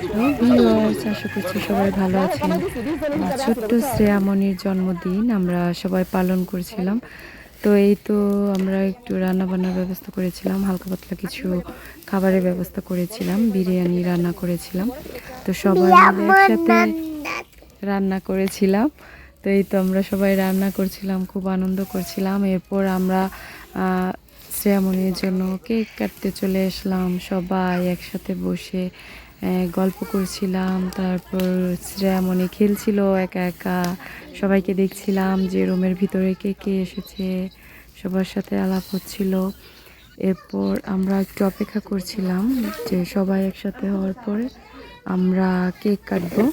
আশা করছি সবাই ভালো আছেন। ছোট্ট শ্রেয়ামণির জন্মদিন আমরা সবাই পালন করছিলাম। তো এই তো আমরা একটু রান্না বান্নার ব্যবস্থা করেছিলাম, হালকা পাতলা কিছু খাবারের ব্যবস্থা করেছিলাম, বিরিয়ানি রান্না করেছিলাম। তো সবাই একসাথে রান্না করেছিলাম। তো এই তো আমরা সবাই রান্না করছিলাম, খুব আনন্দ করছিলাম। এরপর আমরা শ্রেয়ামণির জন্য কেক কাটতে চলে আসলাম। সবাই একসাথে বসে গল্প করছিলাম, তারপর শ্রেয়ামণি খেলছিল একা একা, সবাইকে দেখছিলাম যে রুমের ভিতরে কে কে এসেছে, সবার সাথে আলাপ হচ্ছিল। এরপর আমরা একটু অপেক্ষা করছিলাম যে সবাই একসাথে হওয়ার পরে আমরা কেক কাটবো।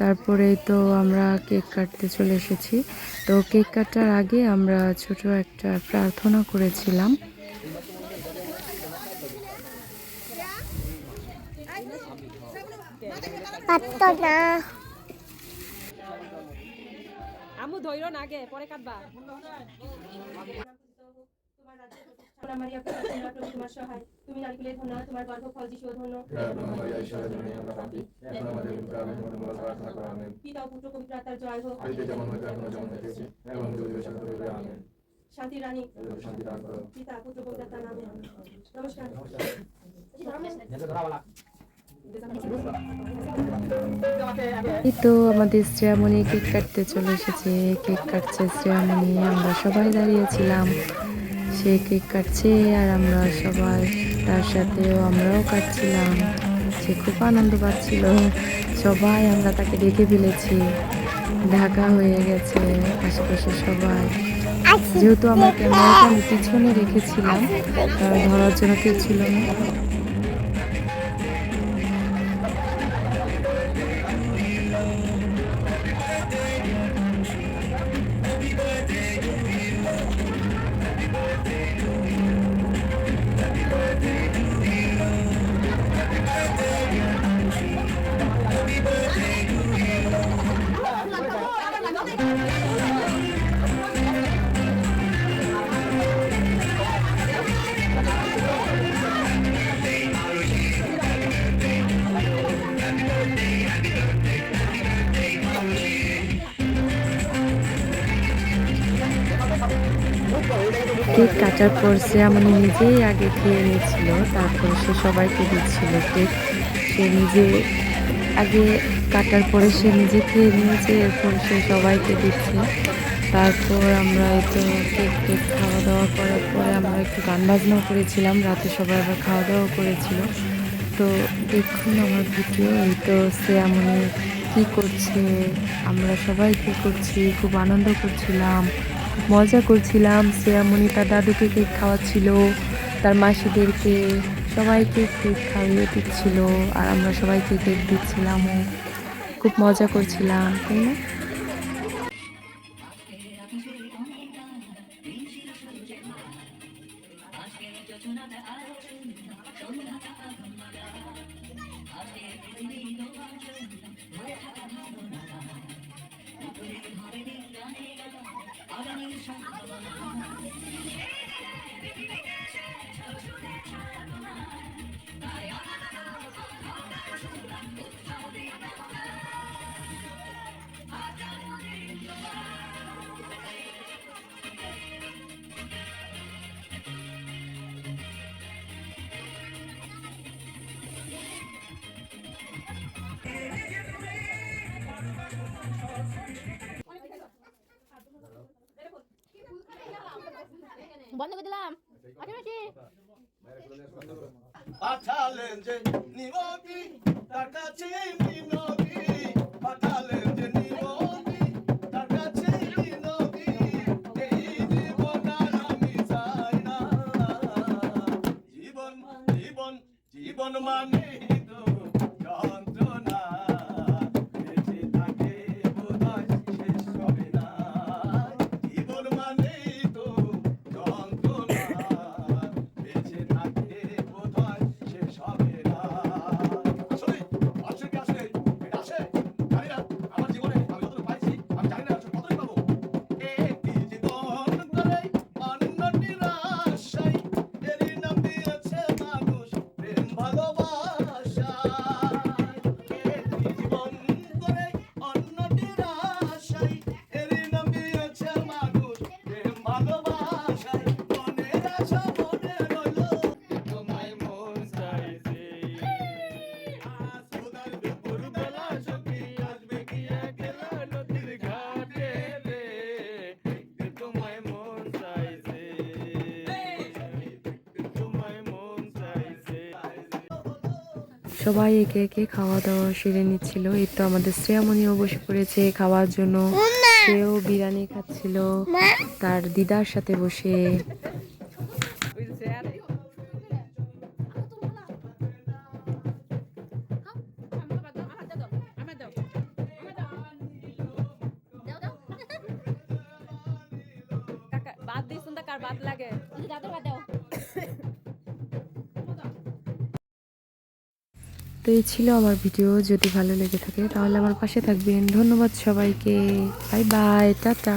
তারপরে তো আমরা কেক কাটতে চলে এসেছি। তো কেক কাটার আগে আমরা ছোট একটা প্রার্থনা করেছিলাম। পারতো না আমু ধৈর্য না আগে পরে কাটবা। তোমরা সহায় তুমি নারকেলে ধন্য তোমার গর্ভফল যিশু ধন্য পিতা পুত্র পবিত্র আত্মার জয় হোক শান্তি রানী। পিতা পুত্র পবিত্র আত্মার নামে। নমস্কার। এই তো আমাদের শ্রেয়ামণি কেক কাটতে চলে এসেছে। কেক কাটছে শ্রেয়ামণি আমরা সবাই দাঁড়িয়েছিলাম। সে কেক কাটছে আর আমরা সবাই তার সাথেও আমরাও কাটছিলাম। সে খুব আনন্দ পাচ্ছিল। সবাই আমরা তাকে দেখে ফেলেছি। ঢাকা হয়ে গেছে আশেপাশে সবাই। যেহেতু আমার ক্যামেরাটা আমি পিছনে রেখেছিলাম ধরার জন্য কেউ ছিল না। কেক কাটার পর সে আমার নিজেই আগে খেয়ে নিয়েছিল, তারপর সে সবাইকে দিচ্ছিল কেক। সে নিজে আগে কাটার পরে সে নিজে খেয়ে নিয়েছে, এরপর সে সবাইকে দিচ্ছে। তারপর আমরা তো কেক টেক খাওয়া দাওয়া করার পরে আমরা একটু গান বাজনাও করেছিলাম, রাতে সবাই আবার খাওয়া দাওয়া করেছিল। তো দেখুন আমার ভিডিও, এই তো সে আমি কী করছে, আমরা সবাই কী করছি, খুব আনন্দ করছিলাম। মজা করছিলাম, শ্রেয়ামণি তার দাদুকে কেক খাওয়াচ্ছিল, তার মাসিদেরকে সবাইকে কেক খাইয়ে দিচ্ছিল আর আমরা সবাইকে কেক দিচ্ছিলাম খুব মজা করছিলাম, তাই না? 好了你 বন্ধ করে দিলাম। পাঠালেন যে নিমকি তার কাছে নিমকি পাঠালেন যে নিমকি তার কাছে নিমকি এই জীবন আমি চাই না। জীবন জীবন জীবন মানে তো যন্ত্রণা সবাই একে একে খাওয়া দাওয়া সেরে নিচ্ছিল। এই তো আমাদের শ্রেয়ামণিও বসে পড়েছে খাওয়ার জন্য। সেও বিরিয়ানি খাচ্ছিল। তার দিদার সাথে বসে। বাদ লাগে? তো এই ছিল আমার ভিডিও। যদি ভালো লেগে থাকে, তাহলে আমার পাশে থাকবেন। ধন্যবাদ সবাইকে। Bye bye, tata.